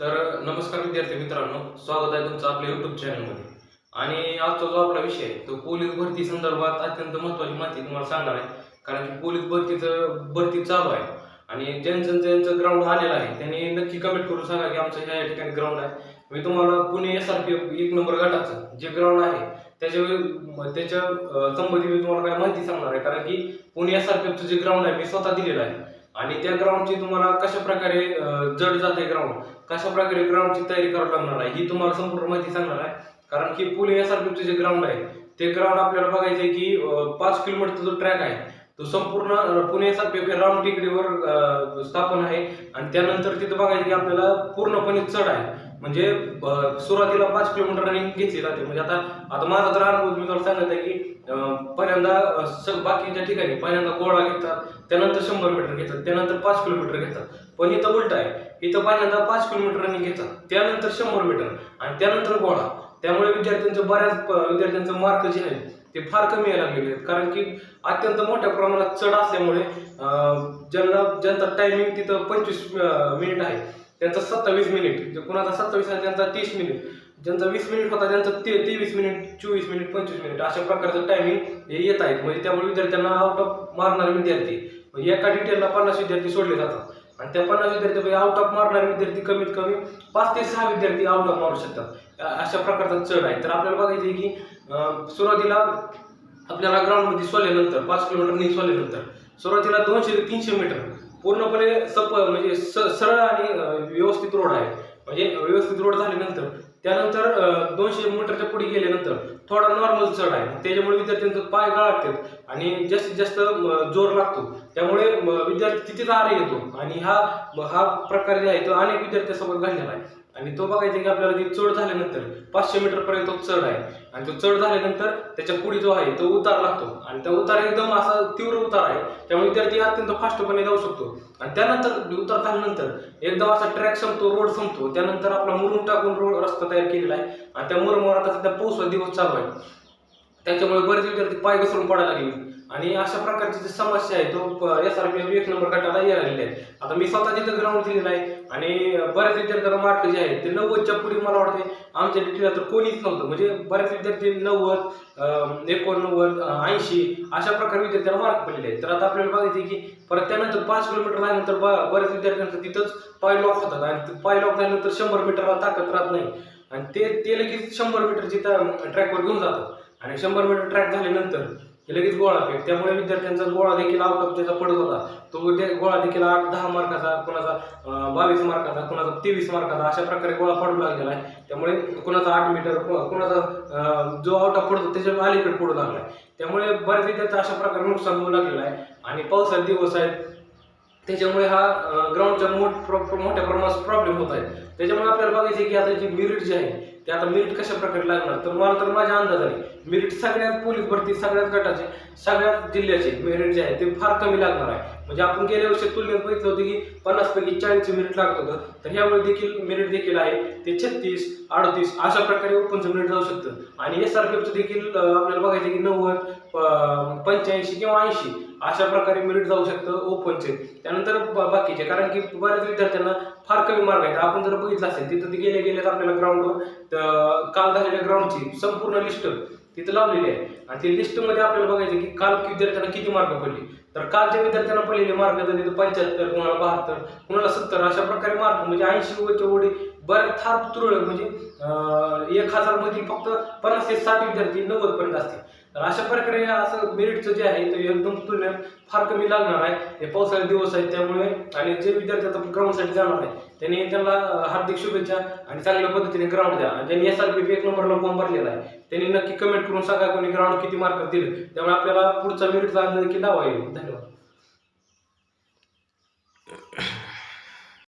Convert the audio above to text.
तर नमस्कार विद्यार्थी मित्रांनो स्वागत आहे तुमचं आपल्या युट्यूब चॅनलमध्ये आणि आजचा जो आपला विषय आहे तो पोलीस भरती संदर्भात अत्यंत महत्त्वाची माहिती तुम्हाला सांगणार आहे. कारण की पोलीस भरतीचं भरती चालू आहे. आणि ज्यांचं ज्यांचं ग्राउंड आलेलं आहे त्यांनी नक्की कमेंट करून सांगा की आमचं ह्या ठिकाणी ग्राउंड आहे. मी तुम्हाला Pune S R P F एक नंबर गटाचं जे ग्राउंड आहे त्याच्या त्याच्या संबंधी मी तुम्हाला काय माहिती सांगणार आहे. कारण की पुणे एस आर पी एफचं जे ग्राउंड आहे मी स्वतः दिलेलं आहे. आणि त्या ग्राउंडची तुम्हाला कशा प्रकारे जड जाते ग्राउंड कशा प्रकारे ग्राउंडची तयारी करावी लागणार आहे? ही तुम्हाला संपूर्ण माहिती सांगणार आहे. कारण की पुणे एस जे ग्राउंड आहे ते ग्राउंड आपल्याला बघायचं आहे की पाच किलोमीटरचा जो ट्रॅक आहे तो संपूर्ण पुण्यासारखे राम टेकडीवर स्थापन आहे. आणि त्यानंतर तिथं बघायचं की आपल्याला पूर्णपणे चढ आहे. म्हणजे सुरुवातीला पाच किलोमीटर रनिंग घेतली जाते म्हणजे आता आता माझा तर अनुभव मी तुम्हाला सांगत आहे की पहिल्यांदा बाकीच्या ठिकाणी पहिल्यांदा गोळा घेतात त्यानंतर शंभर मीटर घेतात त्यानंतर पाच किलोमीटर घेतात. पण इथं उलट आहे इथं पहिल्यांदा पाच किलोमीटर रनिंग घेतात त्यानंतर शंभर मीटर आणि त्यानंतर गोळा. त्यामुळे विद्यार्थ्यांचं बऱ्याच विद्यार्थ्यांचं मार्क जे आहे ते फार कमी यायला लागलेले आहेत. कारण की अत्यंत मोठ्या प्रमाणात चढ असल्यामुळे अं, ज्यांना ज्यांचा टायमिंग तिथं पंचवीस मिनिट आहे त्यांचा सत्तावीस मिनिट जे कुणाचा सत्तावीस आहे त्यांचा तीस मिनिट ज्यांचा वीस मिनिट होता त्यांचा ते तेवीस मिनिट चोवीस मिनिट पंचवीस मिनिट अशा प्रकारचं टायमिंग हे येत आहेत. म्हणजे त्यामुळे विद्यार्थ्यांना आउट ऑफ मारणारे विद्यार्थी. म्हणजे एका डिटेलला पन्नास विद्यार्थी सोडले जातात. आणि त्या पन्नास विद्यार्थी आउट ऑफ मारणारे विद्यार्थी कमीत कमी पाच ते सहा विद्यार्थी आउट ऑफ मारू शकतात. अशा प्रकारचा चढ आहे. तर आपल्याला बघायचं आहे की सुरुवातीला आपल्याला ग्राउंडमध्ये सोडल्यानंतर पाच किलोमीटर सोल्यानंतर सोडल्यानंतर सुरुवातीला दोनशे ते तीनशे मीटर पूर्णपणे सप म्हणजे स- सरळ आणि व्यवस्थित रोड आहे. म्हणजे व्यवस्थित रोड झाल्यानंतर त्यानंतर दोनशे मीटरच्या पुढे गेल्यानंतर थोडा नॉर्मल चढ आहे. त्याच्यामुळे विद्यार्थ्यांचं पाय गाळतात आणि जास्तीत जास्त जोर लागतो. त्यामुळे विद्यार्थी तिथेच आरे येतो? आणि हा हा प्रकार जे आहे तो अनेक विद्यार्थ्यांसोबत घडलेला आहे. आणि तो बघायचा की आपल्याला ती चढ झाल्यानंतर पाचशे मीटर पर्यंत तो चढ आहे. आणि तो चढ झाल्यानंतर त्याच्या पुढे जो आहे तो उतार लागतो. आणि त्या उतार एकदम असा तीव्र उतार आहे. त्यामुळे विद्यार्थी अत्यंत फास्टपणे जाऊ शकतो. आणि त्यानंतर उतार झाल्यानंतर एकदम असा ट्रॅक संपतो रोड संपतो. त्यानंतर आपला मुरुम टाकून रोड रस्ता तयार केलेला आहे. आणि त्या मुरुमवर आता सध्या पाऊस दिवस चालू आहे. त्याच्यामुळे बरेच विद्यार्थी पाय घसरून पडायला लागले. आणि अशा प्रकारची जी समस्या आहे तो एस आर पी एफ एक नंबर गटाला यायला आहे. आता मी स्वतः तिथं ग्राउंड दिलेला आहे आणि बऱ्याच विद्यार्थ्यांना मार्क जे आहेत ते नव्वदच्या पुढे मला वाटते आमच्या डिटीला तर कोणीच नव्हतं. म्हणजे बऱ्याच विद्यार्थी नव्वद एकोणनव्वद ऐंशी अशा प्रकारे विद्यार्थ्यांना मार्क पडलेले आहेत. तर आता आपल्याला बघायचं की परत त्यानंतर पाच किलोमीटर झाल्यानंतर ब- बऱ्याच विद्यार्थ्यांचं तिथंच पाय लॉक होतात. आणि पाय लॉक झाल्यानंतर शंभर मीटरला ताकद राहत नाही. आणि ते ते लगेच शंभर मीटरची ट्रॅकवर घेऊन जातात. आणि शंभर मीटर ट्रॅक झाल्यानंतर हे लगेच गोळा फेक. त्यामुळे विद्यार्थ्यांचा गोळा देखील आउट त्याचा पडत होता. तो ते गोळा देखील आठ दहा मार्काचा कोणाचा बावीस मार्काचा कोणाचा तेवीस मार्काचा अशा प्रकारे गोळा पडू लागलेला आहे. त्यामुळे कोणाचा आठ मीटर कुणाचा कोणाचा जो आउट ऑफ पडतो त्याच्या अलीकडे पडू लागला आहे. त्यामुळे बऱ्याच विद्यार्थी अशा प्रकारे नुकसान होऊ लागलेलं आहे. आणि पावसाचे दिवस आहेत. त्याच्यामुळे हा ग्राउंडच्या मोठ प्र- मोठ्या प्रमाणात प्रॉब्लेम होत आहे. त्याच्यामुळे आपल्याला बघायचं आहे की आता जी मिरिट जी आहे ते आता मेरिट कशा प्रकारे लागणार? तर मला तर माझ्या अंदाजाने मेरिट सगळ्यात पोलीस भरती सगळ्याच गटाचे सगळ्याच जिल्ह्याचे मेरिट जे आहे ते फार कमी लागणार आहे. म्हणजे आपण गेल्या वर्षी तुलनेत बघितलं होतं की पन्नास पैकी चाळीसचे मेरिट लागत होतं. तर ह्यावेळी देखील मेरिट देखील आहे ते छत्तीस अडतीस अशा प्रकारे ओपनचं मेरिट जाऊ शकतं. आणि एस आर पी एफचं देखील आपल्याला बघायचं आहे की नव्वद पंच्याऐंशी किंवा ऐंशी अशा प्रकारे मेरिट जाऊ शकतं ओपनचे त्यानंतर बाकीचे. कारण की बऱ्याच विद्यार्थ्यांना फार कमी मार्क आहेत. आपण जर बघितलं असेल तिथं ते गेल्या गेले आपल्याला ग्राउंडवर काल झालेल्या ग्राउंडची संपूर्ण लिस्ट तिथं लावलेली आहे. आणि ती लिस्टमध्ये आपल्याला बघायचं की काल विद्यार्थ्यांना किती मार्क पडले. तर कालच्या विद्यार्थ्यांना पडलेले मार्क जर तिथं पंच्याहत्तर कुणाला बहात्तर कुणाला सत्तर अशा प्रकारे मार्क म्हणजे ऐंशी वरच्या ओढे बरं फार तुरळक म्हणजे एक हजारमध्ये फक्त पन्नास ते साठ विद्यार्थी नव्वद पर्यंत असतील. तर अशा प्रकारे असं मेरिटचं जे आहे ते एकदम तुलने फार कमी लागणार आहे. हे पावसाळे दिवस आहेत त्यामुळे आणि जे विद्यार्थी आता ग्राउंडसाठी जाणार आहे त्यांनी त्यांना हार्दिक शुभेच्छा आणि चांगल्या पद्धतीने ग्राउंड द्या. आणि ज्यांनी एस आर पी एक नंबरला फॉर्म भरलेला आहे. त्यांनी नक्की कमेंट करून सांगा कोणी ग्राउंड किती मार्क दिले. त्यामुळे आपल्याला पुढचा मेरिटचा अंदाज देखील लावा येईल. धन्यवाद.